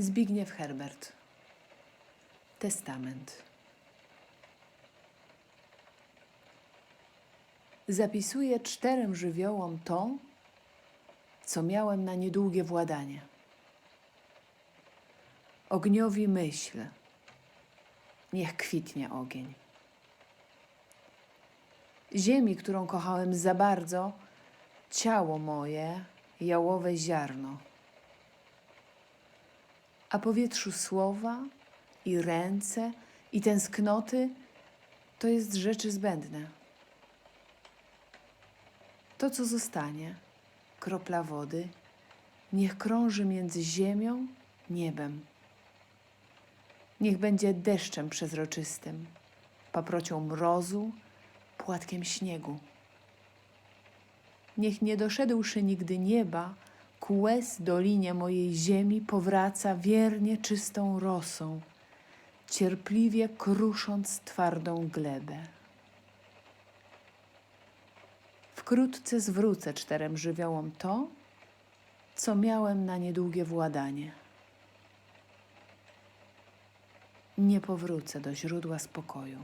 Zbigniew Herbert. Testament. Zapisuję czterem żywiołom to, co miałem na niedługie władanie. Ogniowi myśl, niech kwitnie ogień. Ziemi, którą kochałem za bardzo, ciało moje, jałowe ziarno. A powietrzu słowa i ręce i tęsknoty to jest rzeczy zbędne. To, co zostanie, kropla wody, niech krąży między ziemią, niebem. Niech będzie deszczem przezroczystym, paprocią mrozu, płatkiem śniegu. Niech nie doszedłszy nigdy nieba, ku łez dolinie mojej ziemi powraca wiernie czystą rosą, cierpliwie krusząc twardą glebę. Wkrótce zwrócę czterem żywiołom to, co miałem na niedługie władanie. Nie powrócę do źródła spokoju.